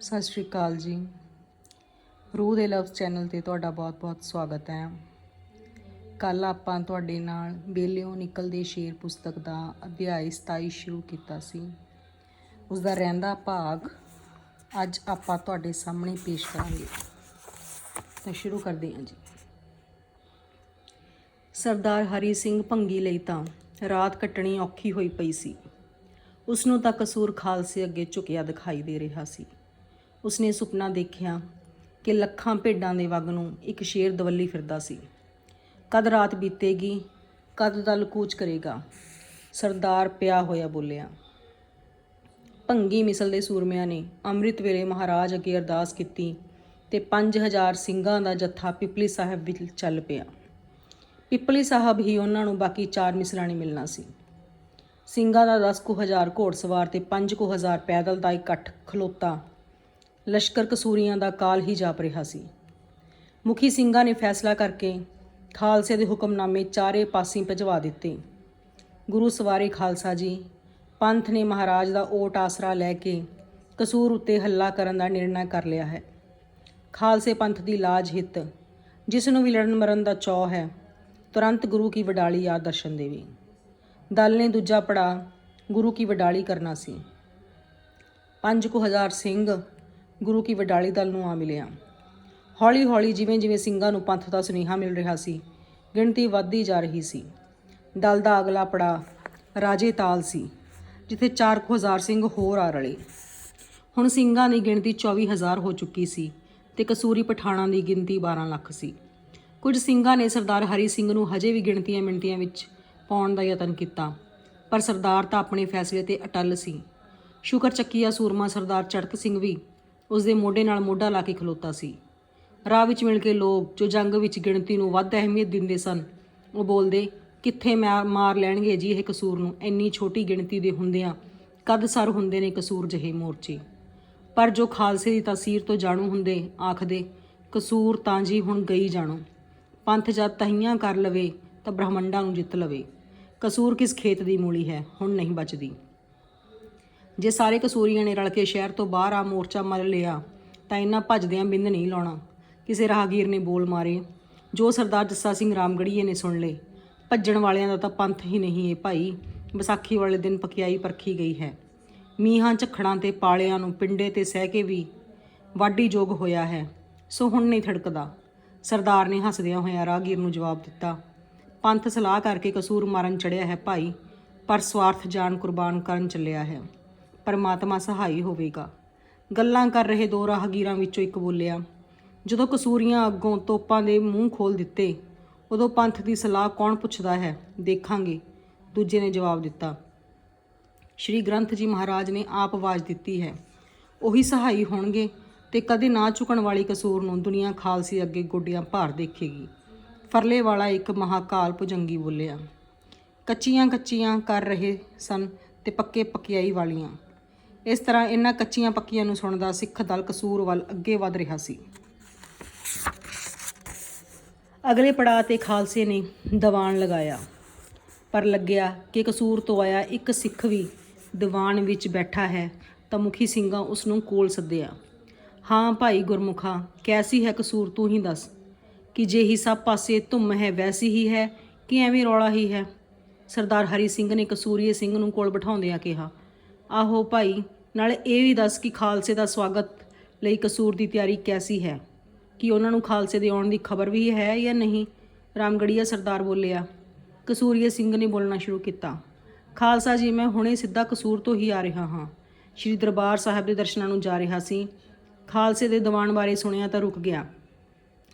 ਸਤਿ ਸ਼੍ਰੀ ਅਕਾਲ ਜੀ। ਰੂਹ ਦੇ ਲਵਸ ਚੈਨਲ ਤੇ ਤੁਹਾਡਾ ਬਹੁਤ-ਬਹੁਤ ਸਵਾਗਤ ਹੈ। ਕੱਲ ਆਪਾਂ ਤੁਹਾਡੇ ਨਾਲ ਬੇਲਿਓ ਨਿਕਲਦੇ ਸ਼ੇਰ ਪੁਸਤਕ ਦਾ ਅਧਿਆਇ 27 ਸ਼ੁਰੂ ਕੀਤਾ ਸੀ। ਉਸ ਦਾ ਰਹਿੰਦਾ ਭਾਗ ਅੱਜ ਆਪਾਂ ਤੁਹਾਡੇ ਸਾਹਮਣੇ ਪੇਸ਼ ਕਰਾਂਗੇ। ਤਾਂ ਸ਼ੁਰੂ ਕਰਦੇ ਹਾਂ ਜੀ। ਸਰਦਾਰ ਹਰੀ ਸਿੰਘ ਭੰਗੀ ਲਈ ਤਾਂ ਰਾਤ ਕੱਟਣੀ ਔਖੀ ਹੋਈ ਪਈ ਸੀ। ਉਸ ਨੂੰ ਤਾਂ ਕਸੂਰ ਖਾਲਸੇ ਅੱਗੇ ਝੁਕਿਆ ਦਿਖਾਈ ਦੇ ਰਿਹਾ ਸੀ। ਉਸਨੇ ਸੁਪਨਾ ਦੇਖਿਆ ਕਿ ਲੱਖਾਂ ਭੇਡਾਂ ਦੇ ਵਗ ਨੂੰ ਇੱਕ ਸ਼ੇਰ ਦਵੱਲੀ ਫਿਰਦਾ ਸੀ। ਕਦ ਰਾਤ ਬੀਤੇਗੀ, ਕਦ ਦਾ ਲਕੂਚ ਕਰੇਗਾ, ਸਰਦਾਰ ਪਿਆ ਹੋਇਆ ਬੋਲਿਆ। ਭੰਗੀ ਮਿਸਲ ਦੇ ਸੂਰਮਿਆਂ ਨੇ ਅੰਮ੍ਰਿਤ ਵੇਲੇ ਮਹਾਰਾਜ ਅੱਗੇ ਅਰਦਾਸ ਕੀਤੀ ਤੇ 5000 ਸਿੰਘਾਂ ਦਾ ਜੱਥਾ ਪਿਪਲੀ ਸਾਹਿਬ ਵਿੱਚ ਚੱਲ ਪਿਆ। ਪਿਪਲੀ ਸਾਹਿਬ ਹੀ ਉਹਨਾਂ ਨੂੰ ਬਾਕੀ ਚਾਰ ਮਿਸਲਾਂ ਨੇ ਮਿਲਣਾ ਸੀ। ਸਿੰਘਾਂ ਦਾ 10 ਕੁ ਹਜ਼ਾਰ ਘੋੜਸਵਾਰ ਤੇ 5 ਕੁ ਹਜ਼ਾਰ ਪੈਦਲ ਦਾ ਇਕੱਠ ਖਲੋਤਾ ਲਸ਼ਕਰ ਕਸੂਰੀਆਂ ਦਾ ਕਾਲ ਹੀ ਜਾਪ ਰਿਹਾ ਸੀ। ਮੁਖੀ ਸਿੰਘਾਂ ਨੇ ਫੈਸਲਾ ਕਰਕੇ ਖਾਲਸੇ ਦੇ ਹੁਕਮਨਾਮੇ ਚਾਰੇ ਪਾਸੇ ਭਜਵਾ ਦਿੱਤੇ। ਗੁਰੂ ਸਵਾਰੇ ਖਾਲਸਾ ਜੀ, ਪੰਥ ਨੇ ਮਹਾਰਾਜ ਦਾ ਓਟ ਆਸਰਾ ਲੈ ਕੇ ਕਸੂਰ ਉੱਤੇ ਹੱਲਾ ਕਰਨ ਦਾ ਨਿਰਣਾ ਕਰ ਲਿਆ ਹੈ। ਖਾਲਸੇ ਪੰਥ ਦੀ ਲਾਜ ਹਿੱਤ, ਜਿਸ ਨੂੰ ਵੀ ਲੜਨ ਮਰਨ ਦਾ ਚੌ ਹੈ, ਤੁਰੰਤ ਗੁਰੂ ਕੀ ਵਡਾਲੀ ਆ ਦਰਸ਼ਨ ਦੇਵੀ। ਦਲ ਨੇ ਦੂਜਾ ਪੜਾ ਗੁਰੂ ਕੀ ਵਡਾਲੀ ਕਰਨਾ ਸੀ। ਪੰਜ ਕੁ ਹਜ਼ਾਰ ਸਿੰਘ ਗੁਰੂ ਕੀ ਵਡਾਲੀ ਦਲ ਨੂੰ ਆ ਮਿਲਿਆ। ਹੌਲੀ ਹੌਲੀ ਜਿਵੇਂ ਜਿਵੇਂ ਸਿੰਘਾਂ ਨੂੰ ਪੰਥ ਦਾ ਸੁਨੇਹਾ ਮਿਲ ਰਿਹਾ ਸੀ, ਗਿਣਤੀ ਵੱਧਦੀ ਜਾ ਰਹੀ ਸੀ। ਦਲ ਦਾ ਅਗਲਾ ਪੜਾ ਰਾਜੇ ਤਾਲ ਸੀ, ਜਿੱਥੇ 4000 ਸਿੰਘ ਹੋਰ ਆ ਰਲੇ। ਹੁਣ ਸਿੰਘਾਂ ਦੀ ਗਿਣਤੀ 24000 ਹੋ ਚੁੱਕੀ ਸੀ ਤੇ ਕਸੂਰੀ ਪਠਾਣਾਂ ਦੀ ਗਿਣਤੀ 12 ਲੱਖ ਸੀ। ਕੁਝ ਸਿੰਘਾਂ ਨੇ ਸਰਦਾਰ ਹਰੀ ਸਿੰਘ ਨੂੰ ਹਜੇ ਵੀ ਗਿਣਤੀਆਂ ਮਿੰਟੀਆਂ ਵਿੱਚ ਪਾਉਣ ਦਾ ਯਤਨ ਕੀਤਾ, ਪਰ ਸਰਦਾਰ ਤਾਂ ਆਪਣੇ ਫੈਸਲੇ ਤੇ ਅਟਲ ਸੀ। ਸ਼ੁਕਰ ਚੱਕੀਆ ਸੂਰਮਾ ਸਰਦਾਰ ਚੜਕ ਸਿੰਘ ਵੀ ਉਸ ਦੇ ਮੋਢੇ ਨਾਲ ਮੋਢਾ ਲਾ ਕੇ ਖਲੋਤਾ ਸੀ। ਰਾਹ ਵਿੱਚ ਮਿਲ ਕੇ ਲੋਕ ਜੋ ਜੰਗ ਵਿੱਚ ਗਿਣਤੀ ਨੂੰ ਵੱਧ ਅਹਿਮੀਅਤ ਦਿੰਦੇ ਸਨ, ਉਹ ਬੋਲਦੇ, ਕਿੱਥੇ ਮਾਰ ਮਾਰ ਲੈਣਗੇ ਜੀ ਇਹ ਕਸੂਰ ਨੂੰ? ਇੰਨੀ ਛੋਟੀ ਗਿਣਤੀ ਦੇ ਹੁੰਦਿਆਂ ਕਦ ਸਰ ਹੁੰਦੇ ਨੇ ਕਸੂਰ ਜਹੇ ਮੋਰਚੇ। ਪਰ ਜੋ ਖਾਲਸੇ ਦੀ ਤਾਸੀਰ ਤੋਂ ਜਾਣੂ ਹੁੰਦੇ, ਆਖਦੇ, ਕਸੂਰ ਤਾਂ ਜੀ ਹੁਣ ਗਈ ਜਾਣੋ। ਪੰਥ ਜਦ ਤਹੀਆਂ ਕਰ ਲਵੇ ਤਾਂ ਬ੍ਰਹਮੰਡਾਂ ਨੂੰ ਜਿੱਤ ਲਵੇ। ਕਸੂਰ ਕਿਸ ਖੇਤ ਦੀ ਮੂਲੀ ਹੈ? ਹੁਣ ਨਹੀਂ ਬਚਦੀ। ਜੇ ਸਾਰੇ ਕਸੂਰੀਆਂ ਨੇ ਰਲ ਕੇ ਸ਼ਹਿਰ ਤੋਂ ਬਾਹਰ ਆ ਮੋਰਚਾ ਮਰ ਲਿਆ, ਤਾਂ ਇਹਨਾਂ ਭੱਜਦਿਆਂ ਬਿੰਦ ਨਹੀਂ ਲਾਉਣਾ। ਕਿਸੇ ਰਾਹਗੀਰ ਨੇ ਬੋਲ ਮਾਰੇ, ਜੋ ਸਰਦਾਰ ਜੱਸਾ ਸਿੰਘ ਰਾਮਗੜੀਏ ਨੇ ਸੁਣ ਲਏ। ਭੱਜਣ ਵਾਲਿਆਂ ਦਾ ਤਾਂ ਪੰਥ ਹੀ ਨਹੀਂ ਏ ਭਾਈ, ਵਿਸਾਖੀ ਵਾਲੇ ਦਿਨ ਪਕਿਆਈ ਪਰਖੀ ਗਈ ਹੈ। ਮੀਂਹਾਂ ਝਖੜਾਂ ਤੇ ਪਾਲਿਆਂ ਨੂੰ ਪਿੰਡੇ ਤੇ ਸਹਿ ਕੇ ਵੀ ਵਾਢੀ ਜੋਗ ਹੋਇਆ ਹੈ, ਸੋ ਹੁਣ ਨਹੀਂ ਥੜਕਦਾ। ਸਰਦਾਰ ਨੇ ਹੱਸਦਿਆਂ ਹੋਇਆਂ ਰਾਹਗੀਰ ਨੂੰ ਜਵਾਬ ਦਿੱਤਾ, ਪੰਥ ਸਲਾਹ ਕਰਕੇ ਕਸੂਰ ਮਾਰਨ ਚੜਿਆ ਹੈ ਭਾਈ, ਪਰ ਸਵਾਰਥ ਜਾਨ ਕੁਰਬਾਨ ਕਰਨ ਚੱਲਿਆ ਹੈ। ਪਰਮਾਤਮਾ ਸਹਾਈ ਹੋਵੇਗਾ। ਗੱਲਾਂ ਕਰ ਰਹੇ ਦੋ ਰਾਹਗੀਰਾਂ ਵਿੱਚੋਂ ਇੱਕ ਬੋਲਿਆ, ਜਦੋਂ ਕਸੂਰੀਆਂ ਅੱਗੋਂ ਤੋਪਾਂ ਦੇ ਮੂੰਹ ਖੋਲ ਦਿੱਤੇ, ਉਦੋਂ ਪੰਥ ਦੀ ਸਲਾਹ ਕੌਣ ਪੁੱਛਦਾ ਹੈ? ਦੇਖਾਂਗੇ। ਦੂਜੇ ਨੇ ਜਵਾਬ ਦਿੱਤਾ, ਸ਼੍ਰੀ ਗ੍ਰੰਥ ਜੀ ਮਹਾਰਾਜ ਨੇ ਆਪ ਆਵਾਜ਼ ਦਿੱਤੀ ਹੈ, ਉਹੀ ਸਹਾਈ ਹੋਣਗੇ ਤੇ ਕਦੇ ਨਾ ਝੁਕਣ ਵਾਲੀ ਕਸੂਰ ਨੂੰ ਦੁਨੀਆ ਖਾਲਸੀ ਅੱਗੇ ਗੋਡੀਆਂ ਭਾਰ ਦੇਖੇਗੀ। ਫਰਲੇ ਵਾਲਾ ਇੱਕ ਮਹਾਕਾਲ ਪੁਜੰਗੀ ਬੋਲਿਆ ਕੱਚੀਆਂ ਕੱਚੀਆਂ ਕਰ ਰਹੇ ਸਨ ਤੇ ਪੱਕੇ ਪਕਿਆਈ ਵਾਲੀਆਂ। ਇਸ ਤਰ੍ਹਾਂ ਇਹਨਾਂ ਕੱਚੀਆਂ ਪੱਕੀਆਂ ਨੂੰ ਸੁਣਦਾ ਸਿੱਖ ਦਲ ਕਸੂਰ ਵੱਲ ਅੱਗੇ ਵਧ ਰਿਹਾ ਸੀ। ਅਗਲੇ ਪੜਾਅ ਤੇ ਖਾਲਸੇ ਨੇ ਦੀਵਾਨ ਲਗਾਇਆ। ਪਰ ਲੱਗਿਆ ਕਿ ਕਸੂਰ ਤੋਂ ਆਇਆ ਇੱਕ ਸਿੱਖ ਵੀ ਦੀਵਾਨ ਵਿੱਚ ਬੈਠਾ ਹੈ ਤਾਂ ਮੁਖੀ ਸਿੰਘਾਂ ਉਸ ਨੂੰ ਕੋਲ ਸੱਦਿਆ। ਹਾਂ ਭਾਈ ਗੁਰਮੁਖਾ, ਕੈਸੀ ਹੈ ਕਸੂਰ ਤੂੰ ਹੀ ਦੱਸ। ਕਿ ਜੇ ਹੀ ਸਭ ਪਾਸੇ ਧੁੰਮ ਹੈ ਵੈਸੀ ਹੀ ਹੈ ਕਿ ਐਵੇਂ ਰੌਲਾ ਹੀ ਹੈ? ਸਰਦਾਰ ਹਰੀ ਸਿੰਘ ਨੇ ਕਸੂਰੀਏ ਸਿੰਘ ਨੂੰ ਕੋਲ ਬਿਠਾਉਂਦਿਆਂ ਕਿਹਾ ਆਹੋ ਭਾਈ, ਨਾਲੇ ਇਹ ਵੀ ਦੱਸ ਕਿ ਖਾਲਸੇ ਦਾ ਸਵਾਗਤ ਲਈ ਕਸੂਰ ਦੀ ਤਿਆਰੀ ਕੈਸੀ ਹੈ? ਕਿ ਉਹਨਾਂ ਨੂੰ ਖਾਲਸੇ ਦੇ ਆਉਣ ਦੀ ਖਬਰ ਵੀ ਹੈ ਜਾਂ ਨਹੀਂ? ਰਾਮਗੜੀਆ ਸਰਦਾਰ ਬੋਲਿਆ, ਕਸੂਰੀਏ ਸਿੰਘ ਨੇ ਬੋਲਣਾ ਸ਼ੁਰੂ ਕੀਤਾ। ਖਾਲਸਾ ਜੀ, ਮੈਂ ਹੁਣੇ ਸਿੱਧਾ ਕਸੂਰ ਤੋਂ ਹੀ ਆ ਰਿਹਾ ਹਾਂ। ਸ਼੍ਰੀ ਦਰਬਾਰ ਸਾਹਿਬ ਦੇ ਦਰਸ਼ਨਾਂ ਨੂੰ ਜਾ ਰਿਹਾ ਸੀ। ਖਾਲਸੇ ਦੇ ਦੀਵਾਨ ਬਾਰੇ ਸੁਣਿਆ ਤਾਂ ਰੁਕ ਗਿਆ।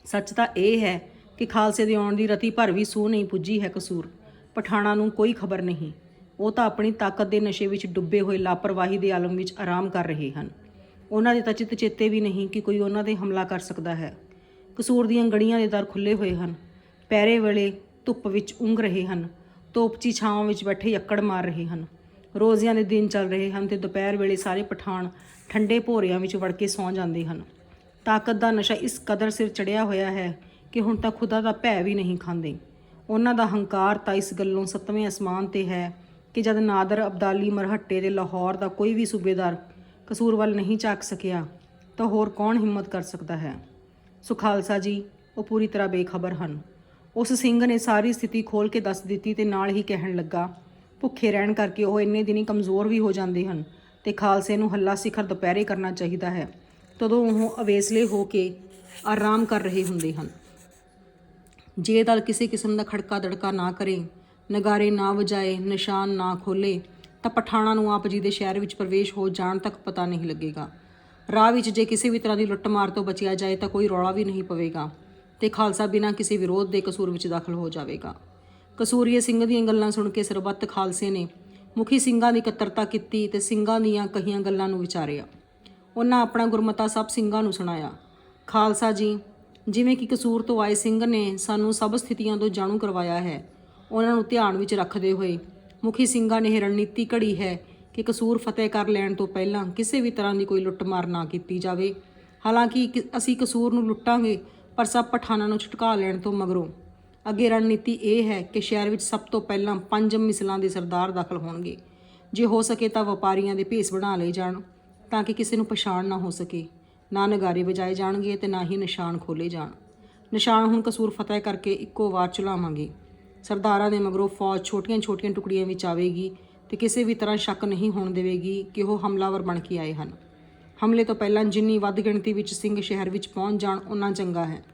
ਸੱਚ ਤਾਂ ਇਹ ਹੈ ਕਿ ਖਾਲਸੇ ਦੇ ਆਉਣ ਦੀ ਰਤੀ ਭਰ ਵੀ ਸੂ ਨਹੀਂ ਪੁੱਜੀ ਹੈ ਕਸੂਰ। ਪਠਾਣਾ ਨੂੰ ਕੋਈ ਖਬਰ ਨਹੀਂ। ਉਹ ਤਾਂ ਆਪਣੀ ਤਾਕਤ ਦੇ ਨਸ਼ੇ ਵਿੱਚ ਡੁੱਬੇ ਹੋਏ ਲਾਪਰਵਾਹੀ ਦੇ ਆਲਮ ਵਿੱਚ ਆਰਾਮ ਕਰ ਰਹੇ ਹਨ। ਉਹਨਾਂ ਦੇ ਤਾਂ ਚਿੱਤ ਚੇਤੇ ਵੀ ਨਹੀਂ ਕਿ ਕੋਈ ਉਹਨਾਂ ਦੇ ਹਮਲਾ ਕਰ ਸਕਦਾ ਹੈ। ਕਸੂਰ ਦੀਆਂ ਗੜੀਆਂ ਦੇ ਦਰ ਖੁੱਲੇ ਹੋਏ ਹਨ। ਪੈਰੇ ਵੇਲੇ ਧੁੱਪ ਵਿੱਚ ਉਂਘ ਰਹੇ ਹਨ। ਤੋਪਚੀ ਛਾਵਾਂ ਵਿੱਚ ਬੈਠੇ ਅੱਕੜ ਮਾਰ ਰਹੇ ਹਨ। ਰੋਜ਼ਿਆਂ ਦੇ ਦਿਨ ਚੱਲ ਰਹੇ ਹਨ ਤੇ ਦੁਪਹਿਰ ਵੇਲੇ ਸਾਰੇ ਪਠਾਨ ਠੰਡੇ ਭੋਰਿਆਂ ਵਿੱਚ ਵੜ ਕੇ ਸੌਂ ਜਾਂਦੇ ਹਨ। ਤਾਕਤ ਦਾ ਨਸ਼ਾ ਇਸ ਕਦਰ ਸਿਰ ਚੜਿਆ ਹੋਇਆ ਹੈ ਕਿ ਹੁਣ ਤਾਂ ਖੁਦਾ ਦਾ ਭੈ ਵੀ ਨਹੀਂ ਖਾਂਦੇ। ਉਹਨਾਂ ਦਾ ਹੰਕਾਰ ਤਾਂ ਇਸ ਗੱਲੋਂ ਸੱਤਵੇਂ ਅਸਮਾਨ ਤੇ ਹੈ ਕਿ ਜਦ ਨਾਦਰ ਅਬਦਾਲੀ ਮਰਹੱਟੇ ਦੇ ਲਾਹੌਰ ਦਾ ਕੋਈ ਵੀ ਸੂਬੇਦਾਰ ਕਸੂਰ ਵੱਲ ਨਹੀਂ ਝਾਕ ਸਕਿਆ, ਤਾਂ ਹੋਰ ਕੌਣ ਹਿੰਮਤ ਕਰ ਸਕਦਾ ਹੈ? ਸੋ ਖਾਲਸਾ ਜੀ, ਉਹ ਪੂਰੀ ਤਰ੍ਹਾਂ ਬੇਖਬਰ ਹਨ। ਉਸ ਸਿੰਘ ਨੇ ਸਾਰੀ ਸਥਿਤੀ ਖੋਲ ਕੇ ਦੱਸ ਦਿੱਤੀ ਤੇ ਨਾਲ ਹੀ ਕਹਿਣ ਲੱਗਾ, ਭੁੱਖੇ ਰਹਿਣ ਕਰਕੇ ਉਹ ਇੰਨੇ ਦਿਨੀ ਕਮਜ਼ੋਰ ਵੀ ਹੋ ਜਾਂਦੇ ਹਨ ਤੇ ਖਾਲਸੇ ਨੂੰ ਹੱਲਾ ਸਿਖਰ ਦੁਪਹਿਰੇ ਕਰਨਾ ਚਾਹੀਦਾ ਹੈ। ਤਦੋਂ ਉਹ ਅਵੇਸਲੇ ਹੋ ਕੇ ਆਰਾਮ ਕਰ ਰਹੇ ਹੁੰਦੇ ਹਨ। ਜੇ ਦਲ ਕਿਸੇ ਕਿਸਮ ਦਾ ਖੜਕਾ ਦੜਕਾ ਨਾ ਕਰੇ ਨਗਾਰੇ ਨਾ ਵਜਾਏ, ਨਿਸ਼ਾਨ ਨਾ ਖੋਲੇ ਤਾਂ ਪਠਾਣਾ ਨੂੰ ਆਪ ਜੀ ਦੇ ਸ਼ਹਿਰ ਵਿੱਚ ਪ੍ਰਵੇਸ਼ ਹੋ ਜਾਣ ਤੱਕ ਪਤਾ ਨਹੀਂ ਲੱਗੇਗਾ। ਰਾਹ ਵਿੱਚ ਜੇ ਕਿਸੇ ਵੀ ਤਰ੍ਹਾਂ ਦੀ ਲੁੱਟਮਾਰ ਤੋਂ ਬਚਿਆ ਜਾਏ ਤਾਂ ਕੋਈ ਰੌਲਾ ਵੀ ਨਹੀਂ ਪਵੇਗਾ ਤੇ ਖਾਲਸਾ ਬਿਨਾਂ ਕਿਸੇ ਵਿਰੋਧ ਦੇ ਕਸੂਰ ਵਿੱਚ ਦਾਖਲ ਹੋ ਜਾਵੇਗਾ। ਕਸੂਰੀਏ ਸਿੰਘ ਦੀਆਂ ਗੱਲਾਂ ਸੁਣ ਕੇ ਸਰਬੱਤ ਖਾਲਸੇ ਨੇ ਮੁਖੀ ਸਿੰਘਾਂ ਦੀ ਇਕੱਤਰਤਾ ਕੀਤੀ ਤੇ ਸਿੰਘਾਂ ਦੀਆਂ ਕਹੀਆਂ ਗੱਲਾਂ ਨੂੰ ਵਿਚਾਰਿਆ। ਉਹਨਾਂ ਆਪਣਾ ਗੁਰਮਤਾ ਸਭ ਸਿੰਘਾਂ ਨੂੰ ਸੁਣਾਇਆ। ਖਾਲਸਾ ਜੀ, ਜਿਵੇਂ ਕਿ ਕਸੂਰ ਤੋਂ ਆਏ ਸਿੰਘ ਨੇ ਸਾਨੂੰ ਸਭ ਸਥਿਤੀਆਂ ਤੋਂ ਜਾਣੂ ਕਰਵਾਇਆ ਹੈ ਉਹਨਾਂ ਨੂੰ ਧਿਆਨ ਵਿੱਚ ਰੱਖਦੇ ਹੋਏ ਮੁਖੀ ਸਿੰਘਾਂ ਨੇ ਇਹ ਰਣਨੀਤੀ ਘੜੀ ਹੈ ਕਿ ਕਸੂਰ ਫਤਿਹ ਕਰ ਲੈਣ ਤੋਂ ਪਹਿਲਾਂ ਕਿਸੇ ਵੀ ਤਰ੍ਹਾਂ ਦੀ ਕੋਈ ਲੁੱਟਮਾਰ ਨਾ ਕੀਤੀ ਜਾਵੇ। ਹਾਲਾਂਕਿ ਅਸੀਂ ਕਸੂਰ ਨੂੰ ਲੁੱਟਾਂਗੇ, ਪਰ ਸਭ ਪਠਾਨਾਂ ਨੂੰ ਛੁਟਕਾ ਲੈਣ ਤੋਂ ਮਗਰੋਂ। ਅੱਗੇ ਰਣਨੀਤੀ ਇਹ ਹੈ ਕਿ ਸ਼ਹਿਰ ਵਿੱਚ ਸਭ ਤੋਂ ਪਹਿਲਾਂ ਪੰਜ ਮਿਸਲਾਂ ਦੇ ਸਰਦਾਰ ਦਾਖਲ ਹੋਣਗੇ। ਜੇ ਹੋ ਸਕੇ ਤਾਂ ਵਪਾਰੀਆਂ ਦੇ ਭੇਸ ਬਣਾ ਲਏ ਜਾਣ, ਤਾਂ ਕਿ ਕਿਸੇ ਨੂੰ ਪਛਾਣ ਨਾ ਹੋ ਸਕੇ। ਨਾ ਨਗਾਰੇ ਵਜਾਏ ਜਾਣਗੇ ਤੇ ਨਾ ਹੀ ਨਿਸ਼ਾਨ ਖੋਲੇ ਜਾਣ। ਨਿਸ਼ਾਨ ਹੁਣ ਕਸੂਰ ਫਤਿਹ ਕਰਕੇ ਇੱਕੋ ਵਾਰ ਚਲਾਵਾਂਗੇ। ਸਰਦਾਰਾਂ ਦੇ ਮਗਰੋਂ ਫੌਜ ਛੋਟੀਆਂ-ਛੋਟੀਆਂ ਟੁਕੜੀਆਂ ਵਿੱਚ ਆਵੇਗੀ ਤੇ ਕਿਸੇ ਵੀ ਤਰ੍ਹਾਂ ਸ਼ੱਕ ਨਹੀਂ ਹੋਣ ਦੇਵੇਗੀ ਕਿ ਉਹ ਹਮਲਾਵਰ ਬਣ ਕੇ ਆਏ ਹਨ। ਹਮਲੇ ਤੋਂ ਪਹਿਲਾਂ ਜਿੰਨੀ ਵੱਧ ਗਿਣਤੀ ਵਿੱਚ ਸਿੰਘ ਸ਼ਹਿਰ ਵਿੱਚ ਪਹੁੰਚ ਜਾਣ, ਉਨਾ ਚੰਗਾ ਹੈ।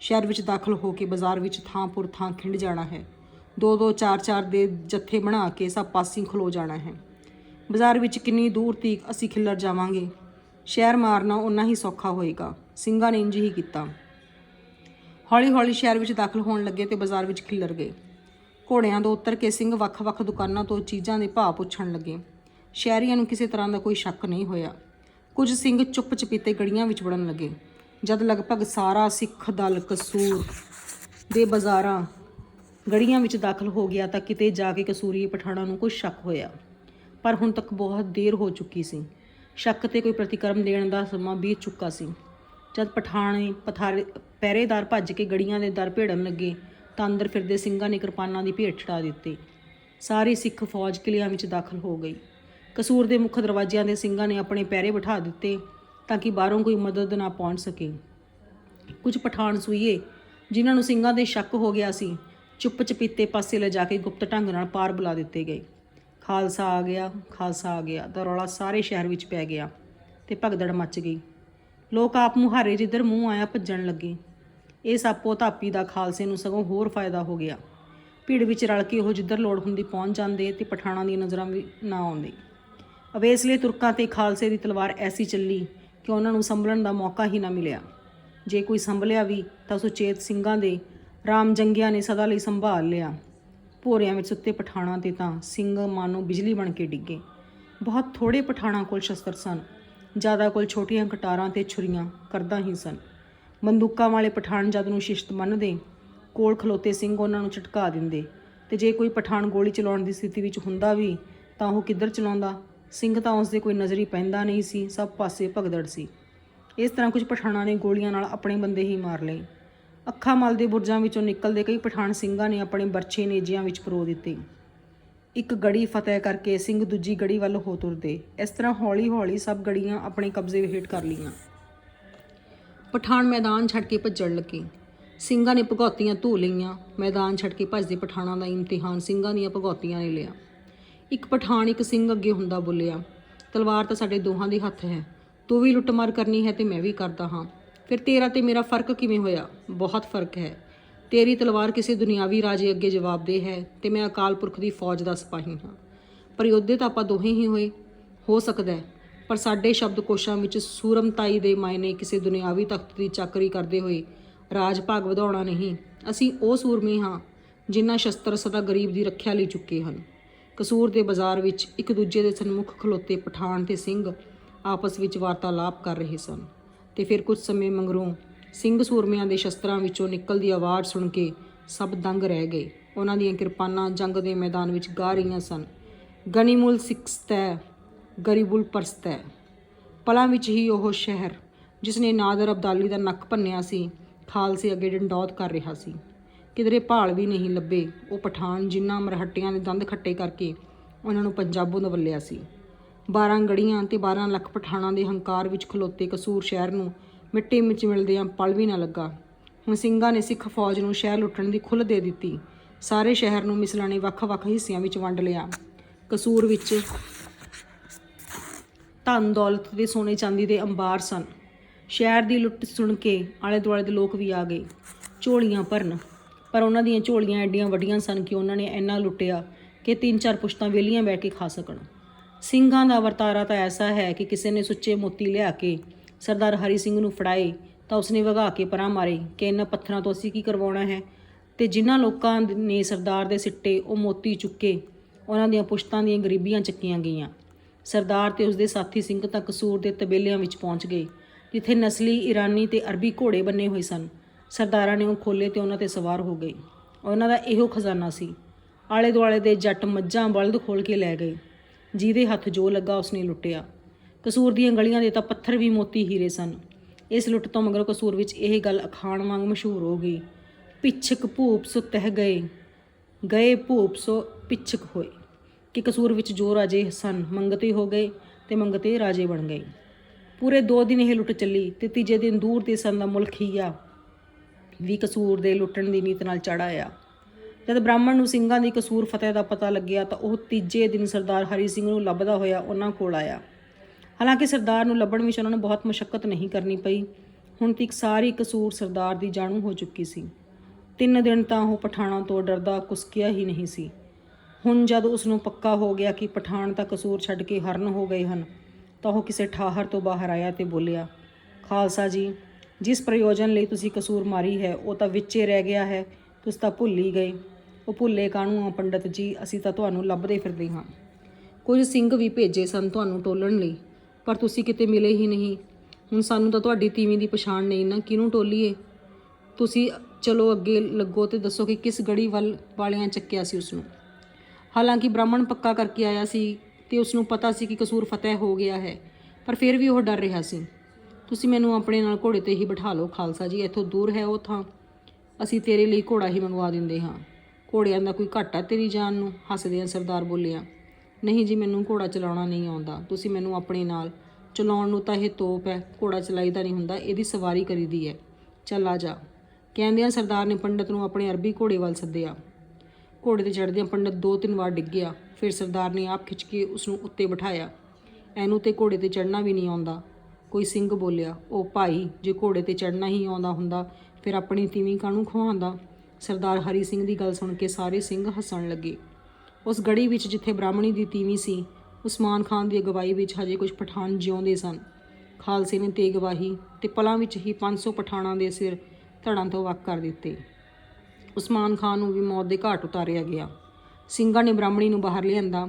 ਸ਼ਹਿਰ ਵਿੱਚ ਦਾਖਲ ਹੋ ਕੇ ਬਾਜ਼ਾਰ ਵਿੱਚ ਥਾਂ ਪੁਰ ਥਾਂ ਖਿੰਡ ਜਾਣਾ ਹੈ। ਦੋ ਦੋ ਚਾਰ ਚਾਰ ਦੇ ਜੱਥੇ ਬਣਾ ਕੇ ਸਭ ਪਾਸਿਓਂ ਖਲੋ ਜਾਣਾ ਹੈ। ਬਾਜ਼ਾਰ ਵਿੱਚ ਕਿੰਨੀ ਦੂਰ ਤੀਕ ਅਸੀਂ ਖਿੱਲਰ ਜਾਵਾਂਗੇ? ਸ਼ਹਿਰ ਮਾਰਨਾ ਉਨਾ ਹੀ ਸੌਖਾ ਹੋਏਗਾ। ਸਿੰਘਾਂ ਨੇ ਇੰਜ ਹੀ ਕੀਤਾ। ਹੌਲੀ-ਹੌਲੀ ਸ਼ਹਿਰ ਵਿੱਚ ਦਾਖਲ ਹੋਣ ਲੱਗੇ ਤੇ ਬਾਜ਼ਾਰ ਵਿੱਚ ਖਿੱਲਰ ਗਏ। ਘੋੜਿਆਂ ਤੋਂ ਉਤਰ ਕੇ ਸਿੰਘ ਵੱਖ-ਵੱਖ ਦੁਕਾਨਾਂ ਤੋਂ ਚੀਜ਼ਾਂ ਦੇ ਭਾਅ ਪੁੱਛਣ ਲੱਗੇ। ਸ਼ਹਿਰੀਆਂ ਨੂੰ ਕਿਸੇ ਤਰ੍ਹਾਂ ਦਾ ਕੋਈ ਸ਼ੱਕ ਨਹੀਂ ਹੋਇਆ। ਕੁਝ ਸਿੰਘ ਚੁੱਪ ਚਪੀਤੇ ਗੜੀਆਂ ਵਿੱਚ ਵੜਨ ਲੱਗੇ। ਜਦ ਲਗਭਗ ਸਾਰਾ ਸਿੱਖ ਦਲ, ਕਸੂਰ ਦੇ ਬਾਜ਼ਾਰਾਂ ਗੜੀਆਂ ਵਿੱਚ ਦਾਖਲ ਹੋ ਗਿਆ ਤਾਂ ਕਿਤੇ ਜਾ ਕੇ ਕਸੂਰੀ ਪਠਾਣਾ ਨੂੰ ਕੁਝ ਸ਼ੱਕ ਹੋਇਆ। ਪਰ ਹੁਣ ਤੱਕ ਬਹੁਤ ਦੇਰ ਹੋ ਚੁੱਕੀ ਸੀ। ਸ਼ੱਕ ਤੇ ਕੋਈ ਪ੍ਰਤੀਕਰਮ ਦੇਣ ਦਾ ਸਮਾਂ ਬੀਤ ਚੁੱਕਾ ਸੀ। ਜਦ ਪਠਾਣੇ ਪਥਾਰੇ, ਪਹਿਰੇਦਾਰ ਭੱਜ ਕੇ ਗੜੀਆਂ ਦੇ ਦਰ ਭੇੜਨ ਲੱਗੇ ਤਾਂ ਅੰਦਰ ਫਿਰਦੇ ਸਿੰਘਾਂ ਨੇ ਕਿਰਪਾਨਾਂ ਦੀ ਭੇਟ ਚੜਾ ਦਿੱਤੀ। ਸਾਰੀ ਸਿੱਖ ਫੌਜ ਕਿਲਿਆਂ ਵਿੱਚ ਦਾਖਲ ਹੋ ਗਈ। ਕਸੂਰ ਦੇ ਮੁੱਖ ਦਰਵਾਜ਼ਿਆਂ ਦੇ ਸਿੰਘਾਂ ਨੇ ਆਪਣੇ ਪਹਿਰੇ ਬਿਠਾ ਦਿੱਤੇ ਤਾਂ ਕਿ ਬਾਹਰੋਂ ਕੋਈ ਮਦਦ ਨਾ ਪਹੁੰਚ ਸਕੇ। ਕੁਝ ਪਠਾਨ ਸੂਈਏ, ਜਿਨ੍ਹਾਂ ਨੂੰ ਸਿੰਘਾਂ ਦੇ ਸ਼ੱਕ ਹੋ ਗਿਆ ਸੀ ਚੁੱਪ ਚਪੀਤੇ ਪਾਸੇ ਲਿਜਾ ਕੇ ਗੁਪਤ ਢੰਗ ਨਾਲ ਪਾਰ ਬੁਲਾ ਦਿੱਤੇ ਗਏ। ਖਾਲਸਾ ਆ ਗਿਆ, ਖਾਲਸਾ ਆ ਗਿਆ ਦਾ ਰੌਲਾ ਸਾਰੇ ਸ਼ਹਿਰ ਵਿੱਚ ਪੈ ਗਿਆ ਤੇ ਭਗਦੜ ਮੱਚ ਗਈ। ਲੋਕ ਆਪ ਮੁਹਾਰੇ ਜਿੱਧਰ ਮੂੰਹ ਆਇਆ ਭੱਜਣ ਲੱਗੇ। ਇਹ ਸਾਪੋ ਧਾਪੀ ਦਾ ਖਾਲਸੇ ਨੂੰ ਸਗੋਂ ਹੋਰ ਫਾਇਦਾ ਹੋ ਗਿਆ। ਭੀੜ ਵਿੱਚ ਰਲ ਕੇ ਉਹ ਜਿੱਧਰ ਲੋੜ ਹੁੰਦੀ ਪਹੁੰਚ ਜਾਂਦੇ ਤੇ ਪਠਾਣਾਂ ਦੀਆਂ ਨਜ਼ਰਾਂ ਵੀ ਨਾ ਆਉਂਦੀ। ਅਵੇਸਲੇ ਤੁਰਕਾਂ ਤੇ ਖਾਲਸੇ ਦੀ ਤਲਵਾਰ ਐਸੀ ਚੱਲੀ ਕਿ ਉਹਨਾਂ ਨੂੰ ਸੰਭਲਣ ਦਾ ਮੌਕਾ ਹੀ ਨਾ ਮਿਲਿਆ। ਜੇ ਕੋਈ ਸੰਭਲਿਆ ਵੀ ਤਾਂ ਸੁਚੇਤ ਸਿੰਘਾਂ ਦੇ ਰਾਮ ਜੰਗਿਆਂ ਨੇ ਸਦਾ ਲਈ ਸੰਭਾਲ ਲਿਆ। ਭੋਰਿਆਂ ਵਿੱਚ ਸੁੱਤੇ ਪਠਾਣਾ ਤੇ ਤਾਂ ਸਿੰਘ ਮਾਨੋ ਬਿਜਲੀ ਬਣ ਕੇ ਡਿੱਗੇ। ਬਹੁਤ ਥੋੜੇ ਪਠਾਣਾਂ ਕੋਲ ਸ਼ਸਤਰ ਸਨ। ਜ਼ਿਆਦਾ ਕੋਲ ਛੋਟੀਆਂ ਕਟਾਰਾਂ ਤੇ ਛੁਰੀਆਂ ਕਰਦਾ ਹੀ ਸਨ। ਬੰਦੂਕਾਂ ਵਾਲੇ ਪਠਾਨ ਜਦ ਨੂੰ ਸ਼ਿਸ਼ਤ ਮੰਨਦੇ, ਕੋਲ ਖਲੋਤੇ ਸਿੰਘ ਉਹਨਾਂ ਨੂੰ ਝਟਕਾ ਦਿੰਦੇ। ਤੇ ਜੇ ਕੋਈ ਪਠਾਨ ਗੋਲੀ ਚਲਾਉਣ ਦੀ ਸਥਿਤੀ ਵਿੱਚ ਹੁੰਦਾ ਵੀ, ਤਾਂ ਉਹ ਕਿੱਧਰ ਚਲਾਉਂਦਾ? ਸਿੰਘ ਤਾਂ ਉਸ ਦੇ ਕੋਈ ਨਜ਼ਰੀ ਪੈਂਦਾ ਨਹੀਂ ਸੀ, ਸਭ ਪਾਸੇ ਭਗਦੜ ਸੀ। ਇਸ ਤਰ੍ਹਾਂ ਕੁਝ ਪਠਾਨਾਂ ਨੇ ਗੋਲੀਆਂ ਨਾਲ ਆਪਣੇ ਬੰਦੇ ਹੀ ਮਾਰ ਲਏ। ਅੱਖਾਂ ਮਲ ਦੇ ਬੁਰਜਾਂ ਵਿੱਚੋਂ ਨਿਕਲਦੇ ਕਈ ਪਠਾਨ ਸਿੰਘਾਂ ਨੇ ਆਪਣੇ ਬਰਛੇ ਨੇਜਿਆਂ ਵਿੱਚ ਪਰੋ ਦਿੱਤੇ। ਇੱਕ ਗੜੀ ਫਤਿਹ ਕਰਕੇ ਸਿੰਘ ਦੂਜੀ ਗੜੀ ਵੱਲ ਹੋ ਤੁਰਦੇ। ਇਸ ਤਰ੍ਹਾਂ ਹੌਲੀ-ਹੌਲੀ ਸਭ ਗੜੀਆਂ ਆਪਣੇ ਕਬਜ਼ੇ ਹੇਠ ਕਰ ਲਈਆਂ। ਪਠਾਨ ਮੈਦਾਨ ਛੱਡ ਕੇ ਭੱਜਣ ਲੱਗੇ। ਸਿੰਘਾਂ ਨੇ ਭਗੌਤੀਆਂ ਧੋ ਲਈਆਂ। ਮੈਦਾਨ ਛੱਡ ਕੇ ਭੱਜਦੇ ਪਠਾਣਾਂ ਦਾ ਇਮਤਿਹਾਨ ਸਿੰਘਾਂ ਦੀਆਂ ਭਗੌਤੀਆਂ ਨੇ ਲਿਆ। ਇੱਕ ਪਠਾਨ ਇੱਕ ਸਿੰਘ ਅੱਗੇ ਹੁੰਦਾ ਬੋਲਿਆ, ਤਲਵਾਰ ਤਾਂ ਸਾਡੇ ਦੋਹਾਂ ਦੇ ਹੱਥ ਹੈ। ਤੂੰ ਵੀ ਲੁੱਟਮਾਰ ਕਰਨੀ ਹੈ ਤੇ ਮੈਂ ਵੀ ਕਰਦਾ ਹਾਂ। ਫਿਰ ਤੇਰਾ ਤੇ ਮੇਰਾ ਫ਼ਰਕ ਕਿਵੇਂ ਹੋਇਆ? ਬਹੁਤ ਫ਼ਰਕ ਹੈ। ਤੇਰੀ ਤਲਵਾਰ ਕਿਸੇ ਦੁਨਿਆਵੀ ਰਾਜੇ ਅੱਗੇ ਜਵਾਬਦੇਹ ਹੈ ਤੇ ਮੈਂ ਅਕਾਲ ਪੁਰਖ ਦੀ ਫੌਜ ਦਾ ਸਿਪਾਹੀ ਹਾਂ। ਪਰ ਯੋਧੇ ਤਾਂ ਆਪਾਂ ਦੋਹੇ ਹੀ ਹੋਏ। ਹੋ ਸਕਦਾ ਹੈ ਪਰ ਸਾਡੇ ਸ਼ਬਦਕੋਸ਼ਾਂ ਵਿੱਚ ਸੂਰਮਤਾਈ ਦੇ ਮਾਇਨੇ ਕਿਸੇ ਦੁਨਿਆਵੀ ਤਖਤ ਦੀ ਚਾਕਰੀ ਕਰਦੇ ਹੋਏ ਰਾਜ ਭਾਗ ਵਧਾਉਣਾ ਨਹੀਂ। ਅਸੀਂ ਉਹ ਸੂਰਮੇ ਹਾਂ ਜਿਨ੍ਹਾਂ ਸ਼ਸਤਰ ਸਦਾ ਗਰੀਬ ਦੀ ਰੱਖਿਆ ਲਈ ਚੁੱਕੇ ਹਨ। ਕਸੂਰ ਦੇ ਬਾਜ਼ਾਰ ਵਿੱਚ ਇੱਕ ਦੂਜੇ ਦੇ ਸਨਮੁਖ ਖਲੋਤੇ ਪਠਾਨ ਤੇ ਸਿੰਘ ਆਪਸ ਵਿੱਚ ਵਾਰਤਾਲਾਪ ਕਰ ਰਹੇ ਸਨ। ਤੇ ਫਿਰ ਕੁਝ ਸਮੇਂ ਮੰਗਰੋਂ ਸਿੰਘ ਸੂਰਮਿਆਂ ਦੇ ਸ਼ਸਤਰਾਂ ਵਿੱਚੋਂ ਨਿਕਲਦੀ ਆਵਾਜ਼ ਸੁਣ ਕੇ ਸਭ ਦੰਗ ਰਹਿ ਗਏ। ਉਹਨਾਂ ਦੀਆਂ ਕਿਰਪਾਨਾਂ ਜੰਗ ਦੇ ਮੈਦਾਨ ਵਿੱਚ ਗਾ ਰਹੀਆਂ ਸਨ। ਗਨੀਮੁਲ ਸਿਕਸਤੈ ਗਰੀਬੁਲ ਪਰਸਤ ਹੈ। ਪਲਾਂ ਵਿੱਚ ਹੀ ਉਹ ਸ਼ਹਿਰ ਜਿਸ ਨੇ ਨਾਦਰ ਅਬਦਾਲੀ ਦਾ ਨੱਕ ਭੰਨਿਆ ਸੀ, ਖਾਲਸੇ ਅੱਗੇ ਡੰਡੌਤ ਕਰ ਰਿਹਾ ਸੀ। ਕਿਧਰੇ ਭਾਲ ਵੀ ਨਹੀਂ ਲੱਭੇ ਉਹ ਪਠਾਨ ਜਿਨ੍ਹਾਂ ਮਰਹੱਟਿਆਂ ਦੇ ਦੰਦ ਖੱਟੇ ਕਰਕੇ ਉਹਨਾਂ ਨੂੰ ਪੰਜਾਬੋਂ ਦਵਲਿਆ ਸੀ। 12 ਗੜੀਆਂ ਤੇ 12 ਲੱਖ ਪਠਾਣਾਂ ਦੇ ਹੰਕਾਰ ਵਿੱਚ ਖਲੋਤੇ ਕਸੂਰ ਸ਼ਹਿਰ ਨੂੰ ਮਿੱਟੀ ਵਿੱਚ ਮਿਲਦਿਆਂ ਪਲ ਵੀ ਨਾ ਲੱਗਾ। ਹੁਣ ਸਿੰਘਾਂ ਨੇ ਸਿੱਖ ਫੌਜ ਨੂੰ ਸ਼ਹਿਰ ਲੁੱਟਣ ਦੀ ਖੁੱਲ੍ਹ ਦੇ ਦਿੱਤੀ। ਸਾਰੇ ਸ਼ਹਿਰ ਨੂੰ ਮਿਸਲਾਂ ਨੇ ਵੱਖ-ਵੱਖ ਹਿੱਸਿਆਂ ਵਿੱਚ ਵੰਡ ਲਿਆ। ਕਸੂਰ ਵਿੱਚ ਧਨ ਦੌਲਤ ਦੇ ਸੋਨੇ ਚਾਂਦੀ ਦੇ ਅੰਬਾਰ ਸਨ। ਸ਼ਹਿਰ ਦੀ ਲੁੱਟ ਸੁਣ ਕੇ ਆਲੇ ਦੁਆਲੇ ਦੇ ਲੋਕ ਵੀ ਆ ਗਏ। ਝੋਲੀਆਂ ਭਰਨ। ਪਰ ਉਹਨਾਂ ਦੀਆਂ ਝੋਲੀਆਂ ਐਡੀਆਂ ਵੱਡੀਆਂ ਸਨ ਕਿ ਉਹਨਾਂ ਨੇ ਇੰਨਾ ਲੁੱਟਿਆ ਕਿ ਤਿੰਨ ਚਾਰ ਪੁਸ਼ਤਾਂ ਵੇਲੀਆਂ ਬੈਠ ਕੇ ਖਾ ਸਕਣ। ਸਿੰਘਾਂ ਦਾ ਵਰਤਾਰਾ ਤਾਂ ਐਸਾ ਹੈ ਕਿ ਕਿਸੇ ਨੇ ਸੁੱਚੇ ਮੋਤੀ ਲਿਆ ਕੇ ਸਰਦਾਰ ਹਰੀ ਸਿੰਘ ਨੂੰ ਫੜਾਏ ਤਾਂ ਉਸਨੇ ਵਗਾ ਕੇ ਪਰਾਂ ਮਾਰੇ ਕਿ ਇਹਨਾਂ ਪੱਥਰਾਂ ਤੋਂ ਅਸੀਂ ਕੀ ਕਰਵਾਉਣਾ ਹੈ? ਤੇ ਜਿਨ੍ਹਾਂ ਲੋਕਾਂ ਨੇ ਸਰਦਾਰ ਦੇ ਸਿੱਟੇ ਉਹ ਮੋਤੀ ਚੁੱਕੇ, ਉਹਨਾਂ ਦੀਆਂ ਪੁਸ਼ਤਾਂ ਦੀਆਂ ਗਰੀਬੀਆਂ ਚੱਕੀਆਂ ਗਈਆਂ। ਸਰਦਾਰ ਤੇ ਉਸਦੇ ਸਾਥੀ ਸਿੰਘ ਤਾਂ ਕਸੂਰ ਦੇ ਤਬੇਲਿਆਂ ਵਿੱਚ ਪਹੁੰਚ ਗਏ, ਜਿੱਥੇ ਨਸਲੀ, ਇਰਾਨੀ ਤੇ ਅਰਬੀ ਘੋੜੇ ਬੰਨੇ ਹੋਏ ਸਨ। ਸਰਦਾਰਾਂ ਨੇ ਉਹ ਖੋਲੇ ਤੇ ਉਹਨਾਂ ਤੇ ਸਵਾਰ ਹੋ ਗਏ। ਉਹਨਾਂ ਦਾ ਇਹੋ ਖਜ਼ਾਨਾ ਸੀ। ਆਲੇ ਦੁਆਲੇ ਦੇ ਜੱਟ ਮੱਝਾਂ ਬਲਦ ਖੋਲ ਕੇ ਲੈ ਗਏ। ਜਿਹਦੇ ਹੱਥ ਜੋ ਲੱਗਾ ਉਸਨੇ ਲੁੱਟਿਆ। ਕਸੂਰ ਦੀਆਂ ਗਲੀਆਂ ਦੇ ਤਾਂ ਪੱਥਰ ਵੀ ਮੋਤੀ ਹੀਰੇ ਸਨ। ਇਸ ਲੁੱਟ ਤੋਂ ਮਗਰੋਂ ਕਸੂਰ ਵਿੱਚ ਇਹ ਗੱਲ ਅਖਾਣ ਵਾਂਗ ਮਸ਼ਹੂਰ ਹੋ ਗਈ। ਪਿੱਛਕ ਭੂਪ ਸੋ ਤਹਿ ਗਏ। ਗਏ ਭੂਪ ਸੋ ਪਿੱਛਕ ਹੋਏ। ਕਿ ਕਸੂਰ ਵਿੱਚ ਜੋ ਰਾਜੇ ਸਨ, ਮੰਗਤੇ ਹੋ ਗਏ ਤੇ ਮੰਗਤੇ ਰਾਜੇ ਬਣ ਗਏ। ਪੂਰੇ 2 ਦਿਨ ਇਹ ਲੁੱਟ ਚੱਲੀ ਤੇ ਤੀਜੇ ਦਿਨ ਦੂਰ ਦੇ ਸਨ ਦਾ ਮੁਲਕ ਹੀਆ ਵੀ ਕਸੂਰ ਦੇ ਲੁੱਟਣ ਦੀ ਨੀਤ ਨਾਲ ਚੜ੍ਹ ਆਇਆ। ਜਦ ਬ੍ਰਾਹਮਣ ਨੂੰ ਸਿੰਘਾਂ ਦੀ ਕਸੂਰ ਫਤਿਹ ਦਾ ਪਤਾ ਲੱਗਿਆ ਤਾਂ ਉਹ ਤੀਜੇ ਦਿਨ ਸਰਦਾਰ ਹਰੀ ਸਿੰਘ ਨੂੰ ਲੱਭਦਾ ਹੋਇਆ ਉਹਨਾਂ ਕੋਲ ਆਇਆ। ਹਾਲਾਂਕਿ ਸਰਦਾਰ ਨੂੰ ਲੱਭਣ ਵਿੱਚ ਉਹਨਾਂ ਨੂੰ ਬਹੁਤ ਮੁਸ਼ਕਲ ਨਹੀਂ ਕਰਨੀ ਪਈ। ਹੁਣ ਤੱਕ ਸਾਰੀ ਕਸੂਰ ਸਰਦਾਰ ਦੀ ਜਾਣੂ ਹੋ ਚੁੱਕੀ ਸੀ। ਤਿੰਨ ਦਿਨ ਤਾਂ ਉਹ ਪਠਾਣਾ ਤੋਂ ਡਰਦਾ, ਕੁਸਕਿਆ ਹੀ ਨਹੀਂ ਸੀ। ਹੁਣ ਜਦ ਉਸ ਨੂੰ ਪੱਕਾ ਹੋ ਗਿਆ ਕਿ ਪਠਾਨ ਤਾਂ ਕਸੂਰ ਛੱਡ ਕੇ ਹਰਨ ਹੋ ਗਏ ਹਨ, ਤਾਂ ਉਹ ਕਿਸੇ ਠਾਹਰ ਤੋਂ ਬਾਹਰ ਆਇਆ ਤੇ ਬੋਲਿਆ, ਖਾਲਸਾ ਜੀ, ਜਿਸ ਪ੍ਰਯੋਜਨ ਲਈ ਤੁਸੀਂ ਕਸੂਰ ਮਾਰੀ ਹੈ, ਉਹ ਤਾਂ ਵਿੱਚੇ ਰਹਿ ਗਿਆ ਹੈ, ਤੁਸੀਂ ਤਾਂ ਭੁੱਲ ਹੀ ਗਏ। ਉਹ ਭੁੱਲੇ ਕਾਹਨੂੰ ਆ ਪੰਡਤ ਜੀ, ਅਸੀਂ ਤਾਂ ਤੁਹਾਨੂੰ ਲੱਭਦੇ ਫਿਰਦੇ ਹਾਂ। ਕੁਝ ਸਿੰਘ ਵੀ ਭੇਜੇ ਸਨ ਤੁਹਾਨੂੰ ਟੋਲਣ ਲਈ, ਪਰ ਤੁਸੀਂ ਕਿਤੇ ਮਿਲੇ ਹੀ ਨਹੀਂ। ਹੁਣ ਸਾਨੂੰ ਤਾਂ ਤੁਹਾਡੀ ਤੀਵੀਂ ਦੀ ਪਛਾਣ ਨਹੀਂ, ਨਾ ਕਿਹਨੂੰ ਟੋਲੀਏ? ਤੁਸੀਂ ਚਲੋ ਅੱਗੇ ਲੱਗੋ ਤੇ ਦੱਸੋ ਕਿ ਕਿਸ ਗੜੀ ਵੱਲ ਵਾਲਿਆਂ ਚੱਕਿਆ ਸੀ ਉਸ ਨੂੰ ਹਾਲਾਂਕਿ ਬ੍ਰਾਹਮਣ ਪੱਕਾ ਕਰਕੇ ਆਇਆ ਸੀ ਤੇ ਉਸ ਨੂੰ ਪਤਾ ਸੀ ਕਿ ਕਸੂਰ ਫਤਿਹ ਹੋ ਗਿਆ ਹੈ, ਪਰ ਫਿਰ ਵੀ ਉਹ ਡਰ ਰਿਹਾ ਸੀ। ਤੁਸੀਂ ਮੈਨੂੰ ਆਪਣੇ ਨਾਲ ਘੋੜੇ ਤੇ ਹੀ ਬਿਠਾ ਲਓ, ਖਾਲਸਾ ਜੀ, ਇੱਥੋਂ ਦੂਰ ਹੈ ਉਹ ਥਾਂ। ਅਸੀਂ ਤੇਰੇ ਲਈ ਘੋੜਾ ਹੀ ਮੰਗਵਾ ਦਿੰਦੇ ਹਾਂ। ਘੋੜਿਆਂ ਦਾ ਕੋਈ ਘਾਟਾ ਤੇਰੀ ਜਾਨ ਨੂੰ? ਹੱਸਦਿਆਂ ਸਰਦਾਰ ਬੋਲਿਆ, ਨਹੀਂ ਜੀ, ਮੈਨੂੰ ਘੋੜਾ ਚਲਾਉਣਾ ਨਹੀਂ ਆਉਂਦਾ। ਤੁਸੀਂ ਮੈਨੂੰ ਆਪਣੇ ਨਾਲ ਚਲਾਉਣ ਨੂੰ ਤਾਂ ਇਹ ਤੋਪ ਹੈ, ਘੋੜਾ ਚਲਾਈਦਾ ਨਹੀਂ ਹੁੰਦਾ, ਇਹਦੀ ਸਵਾਰੀ ਕਰੀਦੀ ਹੈ। ਚੱਲ ਆ ਜਾ। ਕਹਿੰਦਿਆਂ ਸਰਦਾਰ ਨੇ ਪੰਡਤ ਨੂੰ ਆਪਣੇ ਅਰਬੀ ਘੋੜੇ ਵੱਲ ਸੱਦਿਆ। ਘੋੜੇ ਤੇ ਚੜ੍ਹਦਿਆਂ ਪੰਡਤ ਦੋ ਤਿੰਨ ਵਾਰ ਡਿੱਗਿਆ ਫਿਰ ਸਰਦਾਰ ਨੇ ਆਪ ਖਿੱਚ ਕੇ ਉਸ ਨੂੰ ਉੱਤੇ ਬਿਠਾਇਆ। ਐਨੂੰ ਤੇ ਘੋੜੇ ਤੇ ਚੜ੍ਹਨਾ ਵੀ ਨਹੀਂ ਆਉਂਦਾ। ਕੋਈ ਸਿੰਘ ਬੋਲਿਆ, ਉਹ ਭਾਈ, ਜੇ ਘੋੜੇ ਤੇ ਚੜ੍ਹਨਾ ਹੀ ਆਉਂਦਾ ਹੁੰਦਾ, ਫਿਰ ਆਪਣੀ ਤੀਵੀਂ ਕਾਹਨੂੰ ਖਵਾਉਂਦਾ? ਸਰਦਾਰ ਹਰੀ ਸਿੰਘ ਦੀ ਗੱਲ ਸੁਣ ਕੇ ਸਾਰੇ ਸਿੰਘ ਹੱਸਣ ਲੱਗੇ। ਉਸ ਗੜੀ ਵਿੱਚ ਜਿੱਥੇ ਬ੍ਰਾਹਮਣੀ ਦੀ ਤੀਵੀਂ ਸੀ, ਉਸਮਾਨ ਖਾਨ ਦੀ ਅਗਵਾਈ ਵਿੱਚ ਹਜੇ ਕੁਝ ਪਠਾਨ ਜਿਉਂਦੇ ਸਨ। ਖਾਲਸੇ ਨੇ ਤੇਗ ਵਾਹੀ ਤੇ ਪਲਾਂ ਵਿੱਚ ਹੀ 500 ਪਠਾਣਾਂ ਦੇ ਸਿਰ ਧੜਾਂ ਤੋਂ ਵੱਖ ਕਰ ਦਿੱਤੇ। ਉਸਮਾਨ ਖਾਨ ਨੂੰ ਵੀ ਮੌਤ ਦੇ ਘਾਟ ਉਤਾਰਿਆ ਗਿਆ। ਸਿੰਘਾਂ ਨੇ ਬ੍ਰਾਹਮਣੀ ਨੂੰ ਬਾਹਰ ਲਿਆਂਦਾ।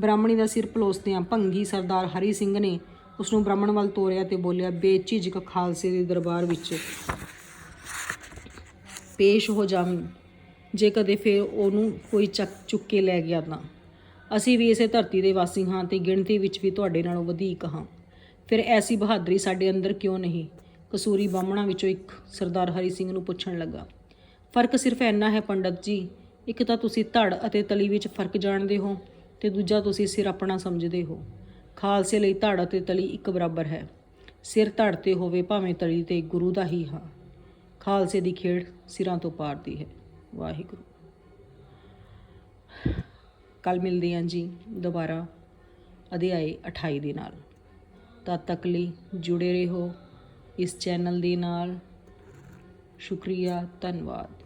ਬ੍ਰਾਹਮਣੀ ਦਾ ਸਿਰ ਪਲੋਸਦਿਆਂ ਭੰਗੀ ਸਰਦਾਰ ਹਰੀ ਸਿੰਘ ਨੇ ਉਸ ਨੂੰ ਬ੍ਰਾਹਮਣ ਵੱਲ ਤੋਰਿਆ ਤੇ ਬੋਲਿਆ, ਬੇਝਿਜਕ ਖਾਲਸੇ ਦੇ ਦਰਬਾਰ ਵਿੱਚ ਪੇਸ਼ ਹੋ ਜਾਵੀਂ। ਜੇ ਕਦੇ ਫਿਰ ਉਹਨੂੰ ਕੋਈ ਚੱਕ ਚੁੱਕ ਕੇ ਲੈ ਗਿਆ ਤਾਂ। ਅਸੀਂ ਵੀ ਇਸੇ ਧਰਤੀ ਦੇ ਵਾਸੀ ਹਾਂ ਤੇ ਗਿਣਤੀ ਵਿੱਚ ਵੀ ਤੁਹਾਡੇ ਨਾਲੋਂ ਵਧੇਕ ਹਾਂ। ਫਿਰ ਐਸੀ ਬਹਾਦਰੀ ਸਾਡੇ ਅੰਦਰ ਕਿਉਂ ਨਹੀਂ? ਕਸੂਰੀ ਬਾਹਮਣਾ ਵਿੱਚੋਂ ਇੱਕ ਸਰਦਾਰ ਹਰੀ ਸਿੰਘ ਨੂੰ ਪੁੱਛਣ ਲੱਗਾ। ਫ਼ਰਕ ਸਿਰਫ ਇੰਨਾ ਹੈ ਪੰਡਤ ਜੀ, ਇੱਕ ਤਾਂ ਤੁਸੀਂ ਧੜ ਅਤੇ ਤਲੀ ਵਿੱਚ ਫ਼ਰਕ ਜਾਣਦੇ ਹੋ ਤੇ ਦੂਜਾ ਤੁਸੀਂ ਸਿਰ ਆਪਣਾ ਸਮਝਦੇ ਹੋ। ਖਾਲਸੇ ਲਈ ਧੜ ਅਤੇ ਤਲੀ ਇੱਕ ਬਰਾਬਰ ਹੈ। ਸਿਰ ਧੜ ਤੇ ਹੋਵੇ ਭਾਵੇਂ ਤਲੀ ਤੇ ਗੁਰੂ ਦਾ ਹੀ ਹਾਂ। ਖਾਲਸੇ ਦੀ ਖੇਡ ਸਿਰਾਂ ਤੋਂ ਪਾਰ ਦੀ ਹੈ। ਵਾਹਿਗੁਰੂ। ਕੱਲ ਮਿਲਦੇ ਹਾਂ ਜੀ ਦੁਬਾਰਾ ਅਧਿਆਏ 28 ਦੇ ਨਾਲ। ਤਦ ਤੱਕ ਲਈ ਜੁੜੇ ਰਹੋ ਇਸ ਚੈਨਲ ਦੇ ਨਾਲ। ਸ਼ੁਕਰੀਆ, ਧੰਨਵਾਦ।